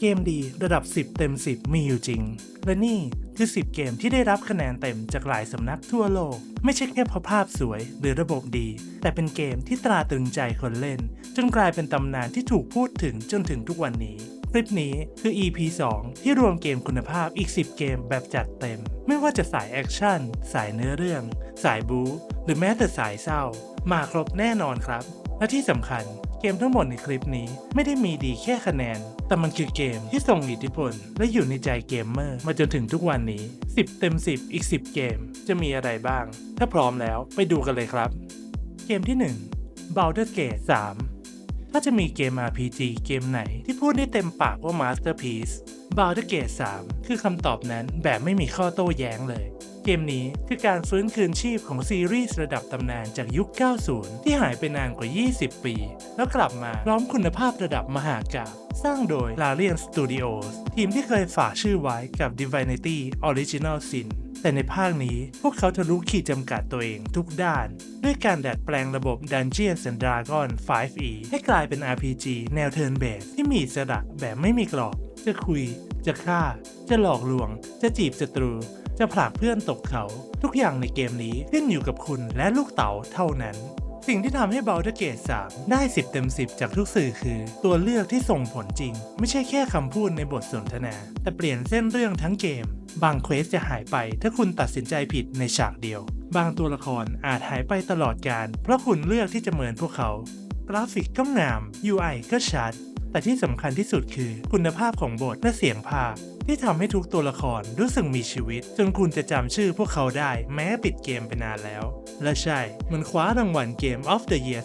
เกมดีระดับ 10 เต็ม 10 มีอยู่จริง และนี่คือ 10 เกมที่ได้รับคะแนนเต็มจากหลายสำนักทั่วโลก ไม่ใช่แค่เพราะภาพสวยหรือระบบดี แต่เป็นเกมที่ตราตรึงใจคนเล่น จนกลายเป็นตำนานที่ถูกพูดถึงจนถึงทุกวันนี้ คลิปนี้คือ EP 2 ที่รวมเกมคุณภาพอีก 10 เกมแบบจัดเต็ม ไม่ว่าจะสายแอคชั่น สายเนื้อเรื่อง สายบู๊หรือแม้แต่สายเศร้า มาครบแน่นอนครับ และที่สำคัญ กมทั้งหมดในคลิปนี้ไม่ได้มีดีแค่คะแนน แต่มันคือเกมที่ทรงอิทธิพล และอยู่ในใจเกมเมอร์มาจนถึงทุกวันนี้ 10 เต็ม 10 อีก 10 เกม จะมีอะไรบ้าง ถ้าพร้อมแล้วไปดูกันเลยครับ เกมที่ 1 Baldur's Gate 3 ถ้าจะมีเกม RPG เกมไหนที่พูดได้เต็มปากว่า Masterpiece Baldur's Gate 3 คือคำตอบนั้นแบบไม่มีข้อโต้แย้งเลย เกมนี้คือการฟื้นคืนชีพของซีรีส์ระดับตำนานจากยุค 90 ที่หายไปนานกว่า 20 ปี แล้วกลับมาพร้อมคุณภาพระดับมหากาพย์สร้างโดย Larian Studios ทีมที่เคยฝากชื่อไว้กับ Divinity Original Sin แต่ในภาคนี้พวกเขาทะลุขีดจำกัดตัวเองทุกด้าน ด้วยการดัดแปลงระบบ Dungeons and Dragons 5e ให้กลายเป็น RPG แนว Turn Based ที่มีอิสระแบบไม่มีกรอบ จะคุย จะฆ่า จะหลอกลวง จะจีบศัตรู จะผลักเพื่อนตกเขา ทุกอย่างในเกมนี้ขึ้นอยู่กับคุณและลูกเต๋าเท่านั้น สิ่งที่ทำให้ Baldur's Gate 3ได้ 10 เต็ม 10 จากทุกสื่อคือ ตัวเลือกที่ส่งผลจริง ไม่ใช่แค่คำพูดในบทสนทนา แต่เปลี่ยนเส้นเรื่องทั้งเกม บางเควสจะหายไปถ้าคุณตัดสินใจผิดในฉากเดียว บางตัวละครอาจหายไปตลอดการ เพราะคุณเลือกที่จะเหมือนพวกเขา กราฟิกก็งาม UI ก็ชัดแต่ที่สำคัญที่สุดคือคุณภาพของบทและเสียงภาค ที่ทำให้ทุกตัวละครรู้สึกมีชีวิต จนคุณจะจำชื่อพวกเขาได้แม้ปิดเกมไปนานแล้ว และใช่มันคว้ารางวัลเกม of the Year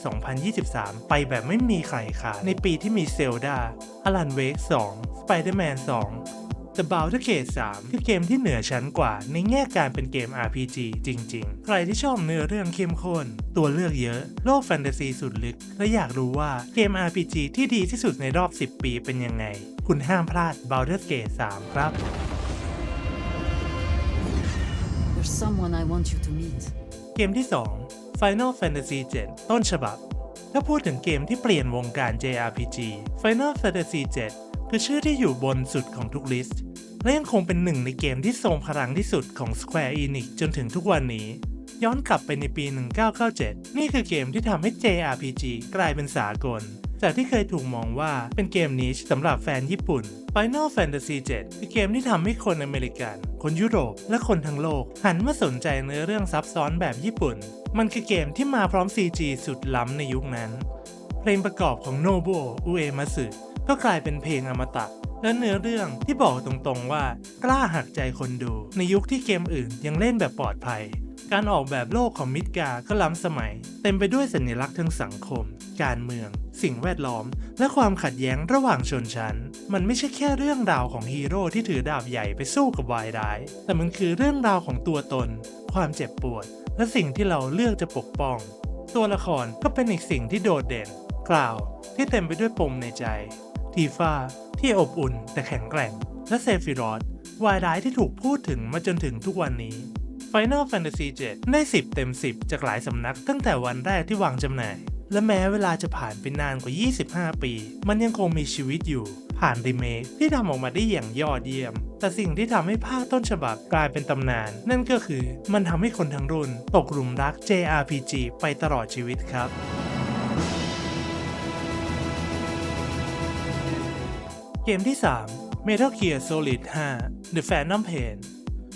2023 ไปแบบไม่มีใครขาดในปีที่มีเซลดาอลันเวก2 Spider-Man 2 แต่ Baldur's Gate 3 คือเกมที่เหนือชั้นกว่าในแง่การเป็นเกม RPG จริง ๆ ใครที่ชอบเนื้อเรื่องเข้มข้น ตัวเลือกเยอะ โลกแฟนตาซีสุดลึก และอยากรู้ว่าเกม RPG ที่ดีที่สุดในรอบ 10 ปีเป็นยังไง คุณห้ามพลาด Baldur's Gate 3 ครับ There's someone I want you to meet. เกมที่ 2 Final Fantasy 7 ต้นฉบับ ถ้าพูดถึงเกมที่เปลี่ยนวงการ JRPG Final Fantasy 7 คือชื่อที่อยู่บนสุดของทุกลิสต์ และยังคงเป็นหนึ่งในเกมที่ทรงพลังที่สุดของ Square Enix จนถึงทุกวันนี้ ย้อนกลับไปในปี 1997 นี่คือเกมที่ทำให้ JRPG กลายเป็นสากล จากที่เคยถูกมองว่าเป็นเกมนิชสำหรับแฟนญี่ปุ่น Final Fantasy 7คือเกมที่ทำให้คนอเมริกัน คนยุโรป และคนทั้งโลก หันมาสนใจเนื้อเรื่องซับซ้อนแบบญี่ปุ่น มันคือเกมที่มาพร้อม CG สุดล้ำในยุคนั้น เพลงประกอบของโนบุอุเอมัสึ ก็กลายเป็นเพลงอมตะ และเนื้อเรื่องที่บอกตรงๆว่า กล้าหักใจคนดู ในยุคที่เกมอื่นยังเล่นแบบปลอดภัย การออกแบบโลกของมิดกาก็ล้ำสมัย เต็มไปด้วยสัญลักษณ์ทางสังคม การเมือง สิ่งแวดล้อม และความขัดแย้งระหว่างชนชั้น มันไม่ใช่แค่เรื่องราวของฮีโร่ที่ถือดาบใหญ่ไปสู้กับวายร้าย แต่มันคือเรื่องราวของตัวตน ความเจ็บปวด และสิ่งที่เราเลือกจะปกป้อง ตัวละครก็เป็นอีกสิ่งที่โดดเด่น กล่าวที่เต็มไปด้วยปมในใจ ทีฟ้าที่อบอุ่นแต่แข็งแกร่ง และเซฟิรอสวายร้ายที่ถูกพูดถึงมาจนถึงทุกวันนี้ Final Fantasy 7 ได้ 10 เต็ม 10 จากหลายสำนักตั้งแต่วันแรกที่วางจำหน่าย และแม้เวลาจะผ่านไปนานกว่า 25 ปี มันยังคงมีชีวิตอยู่ ผ่านรีเมคที่ทำออกมาได้อย่างยอดเยี่ยม แต่สิ่งที่ทำให้ภาคต้นฉบับกลายเป็นตำนาน นั่นก็คือมันทำให้คนทั้งรุ่น ตกหลุมรัก JRPG ไปตลอดชีวิตครับ เกมที่ 3 Metal Gear Solid 5 The Phantom Pain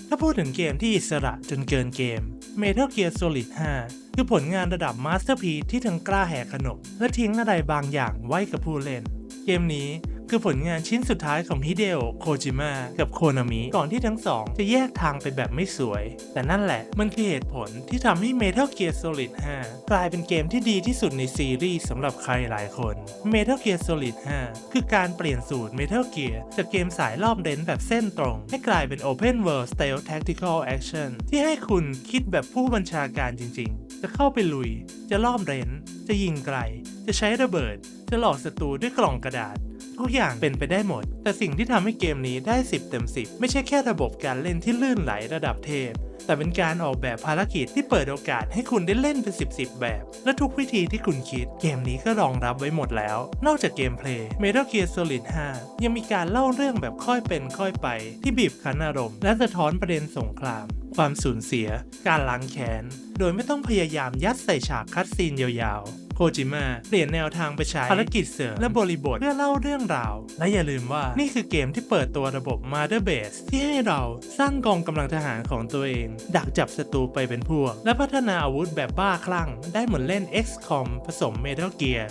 ถ้าพูดถึงเกมที่อิสระจนเกินเกม Metal Gear Solid 5 คือผลงานระดับมาสเตอร์พีที่ทั้งกล้าแหกขนบและทิ้งอะไรบางอย่างไว้กับผู้เล่น เกมนี้ คือผลงานชิ้นสุดท้ายของฮิเดโอะโคจิมะกับโคนามิก่อนที่ทั้งสองจะแยกทางไปแบบไม่สวย แต่นั่นแหละมันคือเหตุผลที่ทำให้ Metal Gear Solid 5 กลายเป็นเกมที่ดีที่สุดในซีรีส์สำหรับใครหลายคน Metal Gear Solid 5 คือการเปลี่ยนสูตร Metal Gear จากเกมสายรอบเด่นแบบเส้นตรง ให้กลายเป็น Open World Stealth Tactical Action ที่ให้คุณคิดแบบผู้บัญชาการจริง ๆ จะเข้าไปลุย จะรอบเรนจะยิงไกล จะใช้ระเบิด จะหลอกศัตรูด้วยกล่องกระดาษ ทุกอย่างเป็นไปได้หมด แต่สิ่งที่ทำให้เกมนี้ได้ 10 เต็ม 10 ไม่ใช่แค่ระบบการเล่นที่ลื่นไหลระดับเทพ แต่เป็นการออกแบบภารกิจที่เปิดโอกาสให้คุณได้เล่นเป็น 10 10แบบ และทุกวิธีที่คุณคิด เกมนี้ก็รองรับไว้หมดแล้ว นอกจากเกมเพลย์ Metal Gear Solid 5 ยังมีการเล่าเรื่องแบบค่อยเป็นค่อยไป ที่บีบคั้นอารมณ์และสะท้อนประเด็นสงคราม ความสูญเสีย การล้างแค้น โดยไม่ต้องพยายามยัดใส่ฉากคัดซีนยาวๆ โคจิมะเปลี่ยนแนวทางไปใช้ภารกิจเสริมและบริบทเพื่อเล่าเรื่องราว และอย่าลืมว่านี่คือเกมที่เปิดตัวระบบ Mother Base ที่ให้เราสร้างกองกำลังทหารของตัวเอง ดักจับศัตรูไปเป็นพวก และพัฒนาอาวุธแบบบ้าคลั่ง ได้เหมือนเล่น XCOM ผสม Metal Gear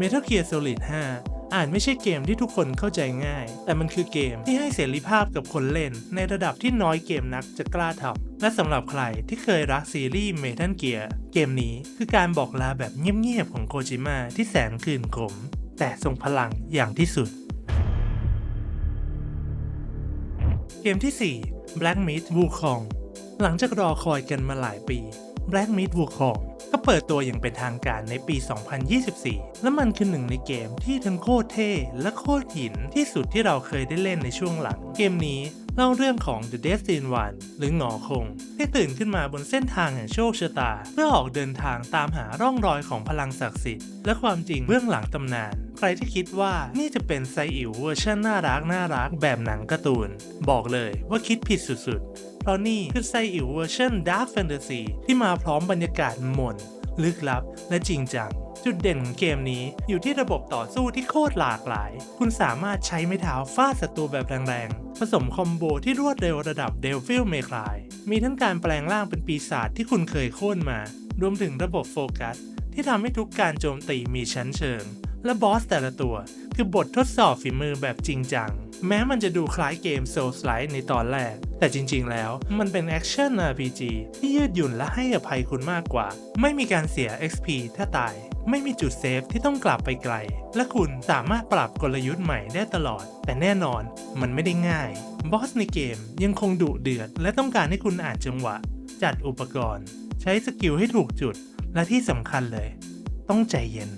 Metal Gear Solid 5 อาจไม่ใช่เกมที่ทุกคนเข้าใจง่าย แต่มันคือเกมที่ให้เสรีภาพกับคนเล่น ในระดับที่น้อยเกมนักจะกล้าทำและสำหรับใครที่เคยรักซีรีส์ Metal Gear เกมนี้คือการบอกลาแบบเงียบๆของโคจิมะที่แสนคืนขม แต่ทรงพลังอย่างที่สุด เกมที่ 4 Black Myth Wukong หลังจากรอคอยกันมาหลายปี Black Myth Wukong ก็เปิดตัวอย่างเป็นทางการในปี 2024 และมันคือหนึ่งในเกมที่ทั้งโคตรเท่และโคตรหินที่สุดที่เราเคยได้เล่นในช่วงหลัง เกมนี้ เล่าเรื่องของ The Destined One หรือหงอคงที่ตื่นขึ้นมาบนเส้นทางแห่งโชคชะตา เพื่อออกเดินทางตามหาร่องรอยของพลังศักดิ์สิทธิ์และความจริงเบื้องหลังตำนาน ใครที่คิดว่านี่จะเป็นไซอิ๋วเวอร์ชันน่ารักน่ารักแบบหนังการ์ตูน บอกเลยว่าคิดผิดสุดๆ เพราะนี่คือไซอิ๋วเวอร์ชันดาร์ f แฟนตาซีที่มาพร้อมบรรยากาศหม่น ลึกลับ และจริงจัง จุดเด่นของเกมนี้อยู่ที่ระบบต่อสู้ที่โคตรหลากหลาย คุณสามารถใช้ไม้เท้าฟาดศัตรูแบบแรงๆ ผสมคอมโบที่รวดเร็วระดับเดลฟิลเมคลาย มีทั้งการแปลงร่างเป็นปีศาจที่คุณเคยโค่นมา รวมถึงระบบโฟกัส ที่ทำให้ทุกการโจมตีมีชั้นเชิง และบอสแต่ละตัวคือบททดสอบฝีมือแบบจริงจัง แม้มันจะดูคล้ายเกม Soul s l i d e ในตอนแรก แต่จริงๆ แล้วมันเป็นแอคชั่น RPG ที่ยืดหยุ่นและให้อภัยคุณมากกว่า ไม่มีการเสีย XP ถ้าตาย ไม่มีจุดเซฟที่ต้องกลับไปไกล และคุณสามารถปรับกลยุทธ์ใหม่ได้ตลอด แต่แน่นอนมันไม่ได้ง่าย บอสในเกมยังคงดุเดือด และต้องการให้คุณอ่านจังหวะ จัดอุปกรณ์ ใช้สกิลให้ถูกจุด และที่สำคัญเลย ต้องใจเย็น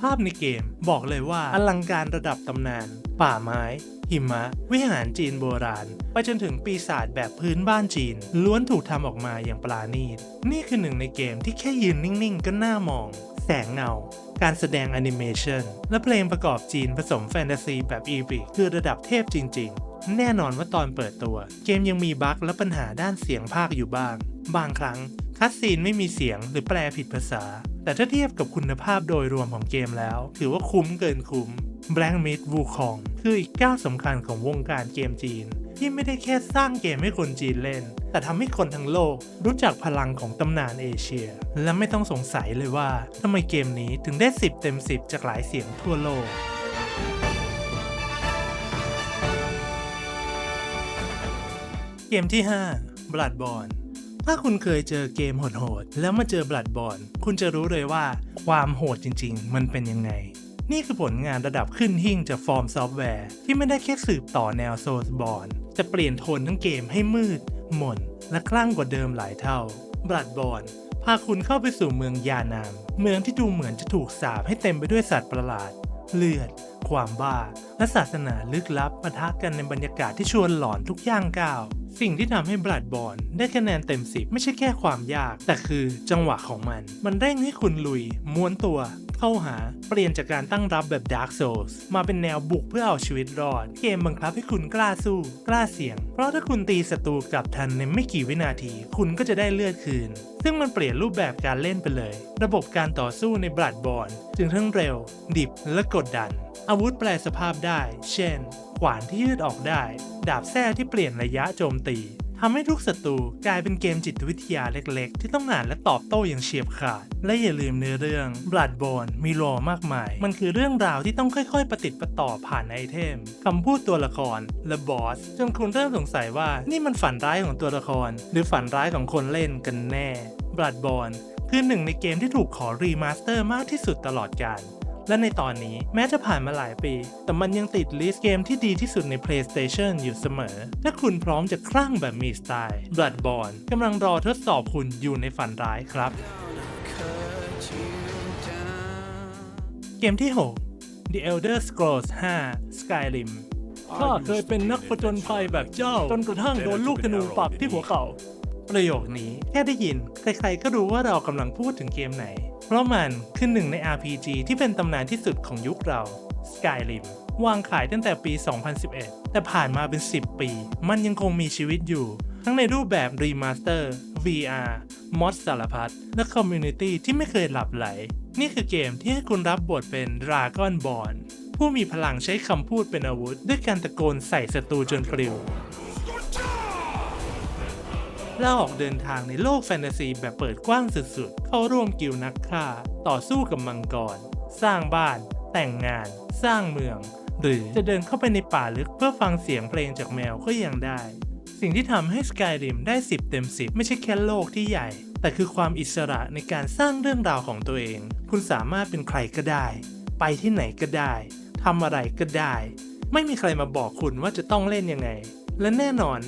ภาพในเกมบอกเลยว่าอลังการระดับตำนาน ป่าไม้ หิมะ วิหารจีนโบราณ ไปจนถึงปีศาจแบบพื้นบ้านจีน ล้วนถูกทำออกมาอย่างปราณีต นี่คือหนึ่งในเกมที่แค่ยืนนิ่งๆ ก็น่ามอง แสงเงา การแสดงแอนิเมชันและเพลงประกอบจีนผสมแฟนตาซีแบบอีพิกคือระดับเทพจริง ๆ แน่นอนว่าตอนเปิดตัว เกมยังมีบั๊กและปัญหาด้านเสียงภาคอยู่บ้าง บางครั้งคัดซีนไม่มีเสียงหรือแปลผิดภาษา แต่ถ้าเทียบกับคุณภาพโดยรวมของเกมแล้ว ถือว่าคุ้มเกินคุ้ม Black Myth Wukong คืออีกก้าวสำคัญของวงการเกมจีน ที่ไม่ได้แค่สร้างเกมให้คนจีนเล่น แต่ทำให้คนทั้งโลกรู้จักพลังของตำนานเอเชีย และไม่ต้องสงสัยเลยว่าทำไมเกมนี้ถึงได้ 10 เต็ม 10 จากหลายเสียงทั่วโลกเกมที่ 5 Bloodborne ถ้าคุณเคยเจอเกมโหดๆแล้วมาเจอ Blood Bond คุณจะรู้เลยว่าความโหดจริง ๆ มันเป็นยังไง นี่คือผลงานระดับขึ้นหิ่งจากฟอร์มซอฟต์แวร์ ที่ไม่ได้แค่สืบต่อแนวโซลบอ r จะเปลี่ยนโทนทั้งเกมให้มืด หม่น และคลั่งกว่าเดิมหลายเท่า Blood Bond พาคุณเข้าไปสู่เมืองยานาม เมืองที่ดูเหมือนจะถูกสาปให้เต็มไปด้วยสัตว์ประหลาด เลือด ความบ้า และศาสนาลึกลับปะทะกันในบรรยากาศที่ชวนหลอนทุกย่างก้าว สิ่งที่ทำให้บลัดบอลได้คะแนนเต็มสิบไม่ใช่แค่ความยาก แต่คือจังหวะของมัน มันเร่งให้คุณลุย ม้วนตัว เข้าหา เปลี่ยนจากการตั้งรับแบบ Dark Souls มาเป็นแนวบุกเพื่อเอาชีวิตรอด เกมบังคับให้คุณกล้าสู้ กล้าเสี่ยง เพราะถ้าคุณตีศัตรูกลับทันในไม่กี่วินาที คุณก็จะได้เลือดคืน ซึ่งมันเปลี่ยนรูปแบบการเล่นไปเลย ระบบการต่อสู้ในบลัดบอลจึงทั้งเร็ว ดิบและกดดัน อาวุธแปลสภาพได้ เช่น ขวานที่ยืดออกได้ ดาบแส้ที่เปลี่ยนระยะโจมตีทำให้ทุกศัตรูกลายเป็นเกมจิตวิทยาเล็กๆ ที่ต้องอ่านและตอบโต้อย่างเฉียบขาด และอย่าลืมเนื้อเรื่อง Bloodborne มีโลมากมาย มันคือเรื่องราวที่ต้องค่อยๆ ประติดประต่อผ่านไอเทมคำพูดตัวละคร และบอส จนคุณเริ่มสงสัยว่านี่มันฝันร้ายของตัวละคร หรือฝันร้ายของคนเล่นกันแน่ Bloodborne คือหนึ่งในเกมที่ถูกขอรีมาสเตอร์มากที่สุดตลอดกาล และในตอนนี้แม้จะผ่านมาหลายปี แต่มันยังติดลิสต์เกมที่ดีที่สุดใน PlayStation อยู่เสมอ ถ้าคุณพร้อมจะคลั่งแบบมีสไตล์ Bloodborne กำลังรอทดสอบคุณอยู่ในฝันร้ายครับ เกมที่ 6 The Elder Scrolls 5 Skyrim ข้าเคยเป็นนักผจญภัยแบบเจ้า จนกระทั่งโดนลูกธนูปักที่หัวเข่า ประโยคนี้แค่ได้ยิน ใครๆก็รู้ว่าเรากำลังพูดถึงเกมไหน เพราะมันคือหนึ่งใน RPG ที่เป็นตำนานที่สุดของยุคเรา Skyrim วางขายตั้งแต่ปี 2011 แต่ผ่านมาเป็น 10 ปี มันยังคงมีชีวิตอยู่ ทั้งในรูปแบบรีมาสเตอร์ VR มอดสารพัด และคอมมูนิตี้ที่ไม่เคยหลับไหล นี่คือเกมที่ให้คุณรับบทเป็นดราก้อนบอลผู้มีพลังใช้คำพูดเป็นอาวุธ ด้วยการตะโกนใส่ศัตรูจนปลิว และออกเดินทางในโลกแฟนตาซีแบบเปิดกว้างสุดๆ เข้าร่วมกิลนักฆ่า ต่อสู้กับมังกร สร้างบ้าน แต่งงาน สร้างเมือง หรือจะเดินเข้าไปในป่าลึกเพื่อฟังเสียงเพลงจากแมวก็ยังได้ สิ่งที่ทำให้ Skyrim ได้ 10 เต็ม 10 ไม่ใช่แค่โลกที่ใหญ่ แต่คือความอิสระในการสร้างเรื่องราวของตัวเอง คุณสามารถเป็นใครก็ได้ ไปที่ไหนก็ได้ทำอะไรก็ได้ ไม่มีใครมาบอกคุณว่าจะต้องเล่นยังไง และแน่นอน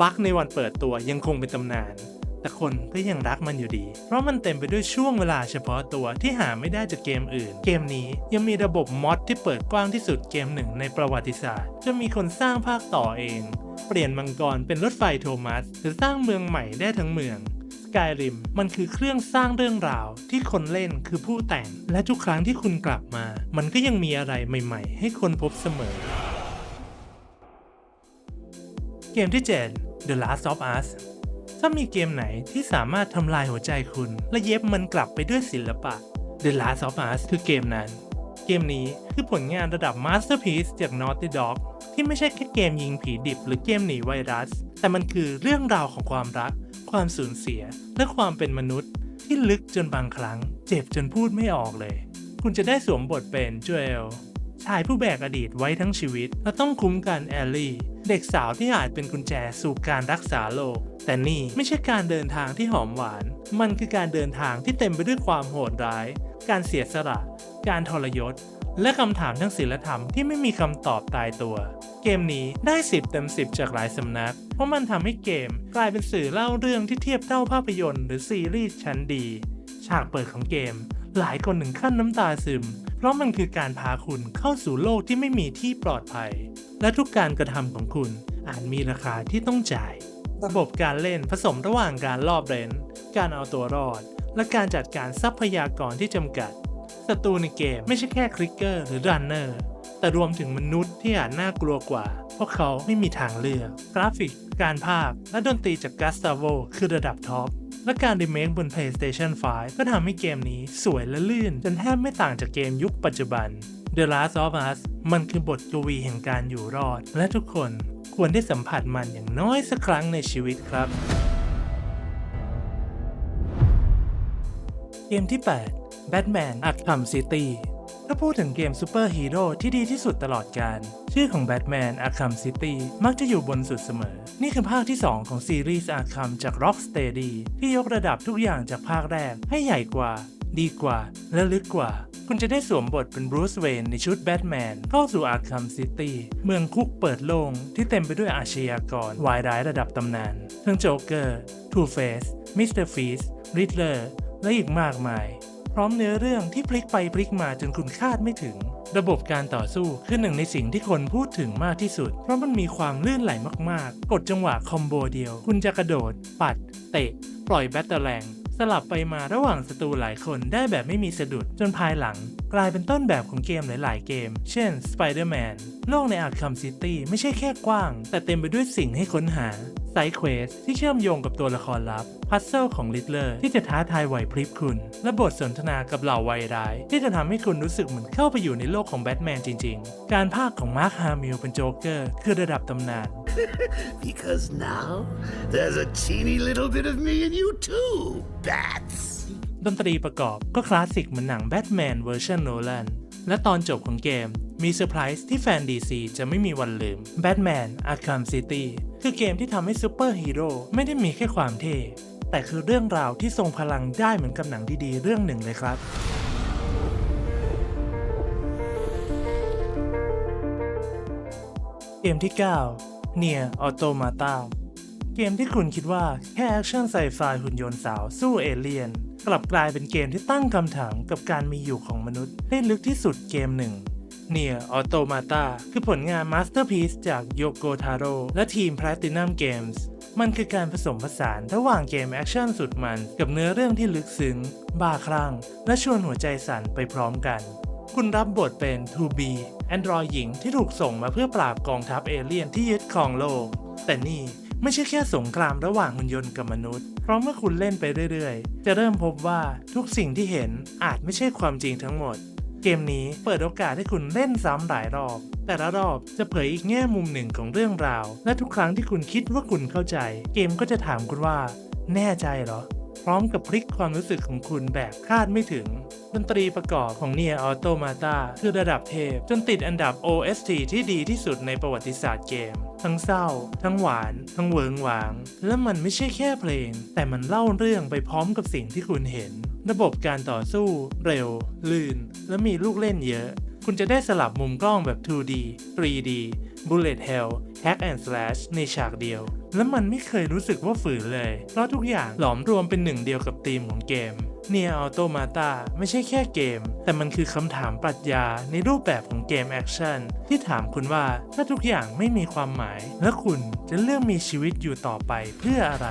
บั๊กในวันเปิดตัวยังคงเป็นตำนาน แต่คนก็ยังรักมันอยู่ดี เพราะมันเต็มไปด้วยช่วงเวลาเฉพาะตัวที่หาไม่ได้จากเกมอื่น เกมนี้ยังมีระบบมอดที่เปิดกว้างที่สุดเกมหนึ่งในประวัติศาสตร์ จะมีคนสร้างภาคต่อเอง เปลี่ยนมังกรเป็นรถไฟโทมัส หรือสร้างเมืองใหม่ได้ทั้งเมือง Skyrim มันคือเครื่องสร้างเรื่องราวที่คนเล่นคือผู้แต่ง และทุกครั้งที่คุณกลับมา มันก็ยังมีอะไรใหม่ ๆ ให้คนพบเสมอ เกมที่ 7 The Last of Us ถ้ามีเกมไหนที่สามารถทำลายหัวใจคุณ และเย็บมันกลับไปด้วยศิลปะ The Last of Us คือเกมนั้น เกมนี้คือผลงานระดับ Masterpiece จาก Naughty Dog ที่ไม่ใช่แค่เกมยิงผีดิบหรือเกมหนีไวรัส แต่มันคือเรื่องราวของความรัก ความสูญเสีย และความเป็นมนุษย์ ที่ลึกจนบางครั้ง เจ็บจนพูดไม่ออกเลย คุณจะได้สวมบทเป็นจูเอลชายผู้แบกอดีตไว้ทั้งชีวิต และต้องคุ้มกันแอลลี่ เด็กสาวที่อาจเป็นกุญแจสู่การรักษาโลก แต่นี่ไม่ใช่การเดินทางที่หอมหวาน มันคือการเดินทางที่เต็มไปด้วยความโหดร้าย การเสียสละ การทรยศ และคำถามทางศีลธรรมที่ไม่มีคำตอบตายตัว เกมนี้ได้ 10 เต็ม 10 จากหลายสำนัก เพราะมันทำให้เกมกลายเป็นสื่อเล่าเรื่องที่เทียบเท่าภาพยนตร์ หรือซีรีส์ชั้นดี ฉากเปิดของเกม หลายคนถึงขั้นน้ำตาซึม เพราะมันคือการพาคุณเข้าสู่โลกที่ไม่มีที่ปลอดภัย และทุกการกระทำของคุณอาจมีราคาที่ต้องจ่าย ระบบการเล่นผสมระหว่างการรอบเรนการเอาตัวรอด และการจัดการทรัพยากรที่จำกัดศัตรูในเกมไม่ใช่แค่คลิกเกอร์หรือรันเนอร์แต่รวมถึงมนุษย์ที่อาจน่ากลัวกว่า เพราะเขาไม่มีทางเลือก กราฟิก การภาพ และดนตรีจาก Gustavo คือระดับท็อป และการรีเมคบน PlayStation 5 ก็ทำให้เกมนี้สวยและลื่น จนแทบไม่ต่างจากเกมยุคปัจจุบัน The Last of Us มันคือบทกวีแห่งการอยู่รอด และทุกคนควรได้สัมผัสมันอย่างน้อยสักครั้งในชีวิตครับ เกมที่ 8 Batman Arkham City ถ้าพูดถึงเกมซูเปอร์ฮีโร่ที่ดีที่สุดตลอดกาลชื่อของ Batman Arkham City มักจะอยู่บนสุดเสมอ นี่คือภาคที่ 2 ของซีรีส์ Arkham จาก Rocksteady ที่ยกระดับทุกอย่างจากภาคแรกให้ใหญ่กว่า ดีกว่า และลึกกว่า คุณจะได้สวมบทเป็นบรูซเวนในชุดแบทแมนเข้าสู่อาร์คัมซิตี้เมืองคุกเปิดโล่งที่เต็มไปด้วยอาชญากรวายร้ายระดับตำนานทั้งโจ๊กเกอร์ทูเฟสมิสเตอร์ฟีสริดเลอร์และอีกมากมาย พร้อมเนื้อเรื่องที่พลิกไปพลิกมาจนคุณคาดไม่ถึง ระบบการต่อสู้คือหนึ่งในสิ่งที่คนพูดถึงมากที่สุด เพราะมันมีความลื่นไหลมากๆ กดจังหวะคอมโบเดียว คุณจะกระโดด ปัด เตะ ปล่อยแบตเตอร์แรงสลับไปมาระหว่างศัตรูหลายคนได้แบบไม่มีสะดุดจนภายหลัง กลายเป็นต้นแบบของเกมหลาย ๆ เกม เช่น Spider-Man โลกใน Arkham City ไม่ใช่แค่กว้าง แต่เต็มไปด้วยสิ่งให้ค้นหา ไซด์เควสที่เชื่อมโยงกับตัวละครลับ พัซเซิลของลิทเลอร์ที่จะท้าทายไหวพริบคุณ และบทสนทนากับเหล่าวัยร้าย ที่จะทำให้คุณรู้สึกเหมือนเข้าไปอยู่ในโลกของแบทแมนจริง ๆ การพากย์ของมาร์คฮามิลเป็นโจ๊กเกอร์คือระดับตำนาน Because now there's a teeny little bit of me in you too, bats. ดนตรีประกอบก็คลาสสิกเหมือนหนังแบทแมนเวอร์ชันโนแลน และตอนจบของเกมมีเซอร์ไพรส์ที่แฟน DC จะไม่มีวันลืม Batman Arkham City คือเกมที่ทำให้ซูเปอร์ฮีโร่ไม่ได้มีแค่ความเท่ แต่คือเรื่องราวที่ทรงพลังได้เหมือนกับหนังดีๆ เรื่องหนึ่งเลยครับเกมที่ 9 Nier Automata เกมที่คุณคิดว่าแค่แอคชั่นไซไฟหุ่นยนต์สาวสู้เอเลี่ยน กลับกลายเป็นเกมที่ตั้งคำถามกับการมีอยู่ของมนุษย์ได้ลึกที่สุดเกมหนึ่งเนียออโตมาตาคือผลงานมาสเตอร์พี e จากโยโกทาโร่และทีม Platinum Games มันคือการผสมผสานระหว่างเกมแอคชั่นสุดมันกับเนื้อเรื่องที่ลึกซึ้ง บ้าคลั่ง และชวนหัวใจสั่นไปพร้อมกัน คุณรับบทเป็น 2B แอนดรอยหญิงที่ถูกส่งมาเพื่อปราบกองทัพเอเลี่ยนที่ยึดครองโลก แต่นี่ ไม่ใช่แค่สงครามระหว่างหุ่นยนต์กับมนุษย์ เพราะเมื่อคุณเล่นไปเรื่อยๆ จะเริ่มพบว่าทุกสิ่งที่เห็นอาจไม่ใช่ความจริงทั้งหมด เกมนี้เปิดโอกาสให้คุณเล่นซ้ำหลายรอบ แต่ละรอบจะเผยอีกแง่มุมหนึ่งของเรื่องราว และทุกครั้งที่คุณคิดว่าคุณเข้าใจ เกมก็จะถามคุณว่า แน่ใจเหรอ พร้อมกับพลิกความรู้สึกของคุณแบบคาดไม่ถึง ดนตรีประกอบของ Nier Automata คือระดับเทพ จนติดอันดับ OST ที่ดีที่สุดในประวัติศาสตร์เกม ทั้งเศร้า ทั้งหวาน ทั้งเวิงหวาง และมันไม่ใช่แค่เพลง แต่มันเล่าเรื่องไปพร้อมกับสิ่งที่คุณเห็น ระบบการต่อสู้ เร็ว ลื่น และมีลูกเล่นเยอะ คุณจะได้สลับมุมกล้องแบบ 2D 3D Bullet Hell Hack and Slash ในฉากเดียว และมันไม่เคยรู้สึกว่าฝืนเลย เพราะทุกอย่างหลอมรวมเป็นหนึ่งเดียวกับธีมของเกม เนียออโตมาตาไม่ใช่แค่เกม แต่มันคือคำถามปรัชญาในรูปแบบของเกมแอคชั่นที่ถามคุณว่าถ้าทุกอย่างไม่มีความหมาย แล้วคุณจะเลือกมีชีวิตอยู่ต่อไปเพื่ออะไร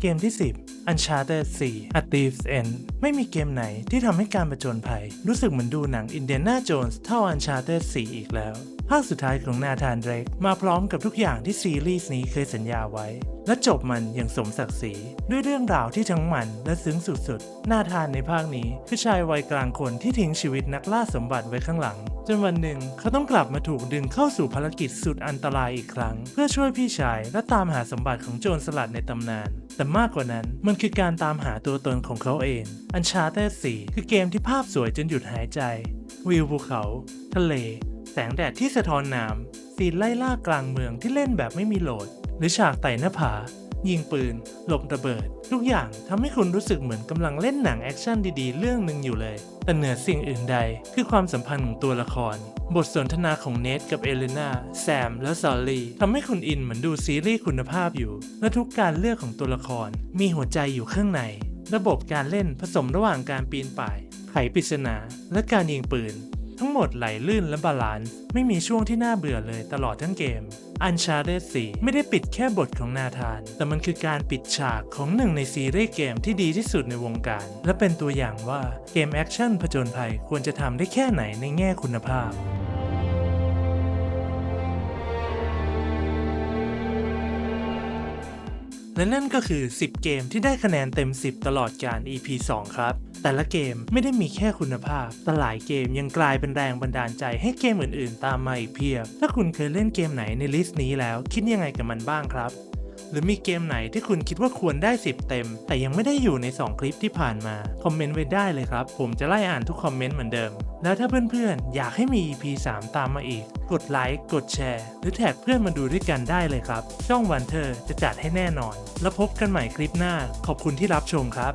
เกมที่ 10 Uncharted 4 A Thief's End ไม่มีเกมไหนที่ทำให้การประจนภัย รู้สึกเหมือนดูหนัง Indiana Jones เท่า Uncharted 4 อีกแล้ว ภาคสุดท้ายของนาธานเดรกมาพร้อมกับทุกอย่างที่ซีรีส์นี้เคยสัญญาไว้ และจบมันอย่างสมศักดิ์ศรีด้วยเรื่องราวที่ทั้งมันและซึ้งสุดๆนาธานในภาคนี้คือชายวัยกลางคนที่ทิ้งชีวิตนักล่าสมบัติไว้ข้างหลังจนวันหนึ่งเขาต้องกลับมาถูกดึงเข้าสู่ภารกิจสุดอันตรายอีกครั้ง เพื่อช่วยพี่ชายและตามหาสมบัติของโจรสลัดในตำนาน แต่มากกว่านั้นมันคือการตามหาตัวตนของเขาเอง Uncharted 4 คือเกมที่ภาพสวยจนหยุดหายใจ วิวภูเขา ทะเล แสงแดดที่สะท้อนน้ำซีไล่ล่ากลางเมืองที่เล่นแบบไม่มีโหลด หรือฉากไต่หน้าผา ยิงปืน หลบระเบิด ทุกอย่างทำให้คุณรู้สึกเหมือนกำลังเล่นหนังแอคชั่นดีๆ เรื่องหนึ่งอยู่เลย แต่เหนือสิ่งอื่นใดคือความสัมพันธ์ของตัวละคร บทสนทนาของเนทกับเอเลนาแซม และซอลลี่ทำให้คุณอินเหมือนดูซีรีส์คุณภาพอยู่ และทุกการเลือกของตัวละคร มีหัวใจอยู่ข้างใน ระบบการเล่นผสมระหว่างการปีนป่าย ไขปริศนา และการยิงปืน ทั้งหมดไหลลื่นและบาลานซ์ไม่มีช่วงที่น่าเบื่อเลยตลอดทั้งเกม Uncharted 4 ไม่ได้ปิดแค่บทของนาธาน แต่มันคือการปิดฉากของหนึ่งในซีรีส์เกมที่ดีที่สุดในวงการ และเป็นตัวอย่างว่าเกมแอคชั่นผจญภัยควรจะทำได้แค่ไหนในแง่คุณภาพ และนั่นก็คือ 10 เกมที่ได้คะแนนเต็ม 10 ตลอดการ EP 2 ครับ แต่ละเกมไม่ได้มีแค่คุณภาพ แต่หลายเกมยังกลายเป็นแรงบันดาลใจให้เกมอื่นๆ ตามมาอีกเพียบ ถ้าคุณเคยเล่นเกมไหนในลิสต์นี้แล้วคิดยังไงกับมันบ้างครับ หรือมีเกมไหนที่คุณคิดว่าควรได้ 10 เต็ม แต่ยังไม่ได้อยู่ใน 2 คลิปที่ผ่านมา คอมเมนต์ไว้ได้เลยครับ ผมจะไล่อ่านทุกคอมเมนต์เหมือนเดิม แล้วถ้าเพื่อนๆ อยากให้มี EP 3 ตามมาอีก กดไลค์ กดแชร์ หรือแท็กเพื่อนมาดูด้วยกันได้เลยครับ ช่องวันเธอจะจัดให้แน่นอน แล้วพบกันใหม่คลิปหน้า ขอบคุณที่รับชมครับ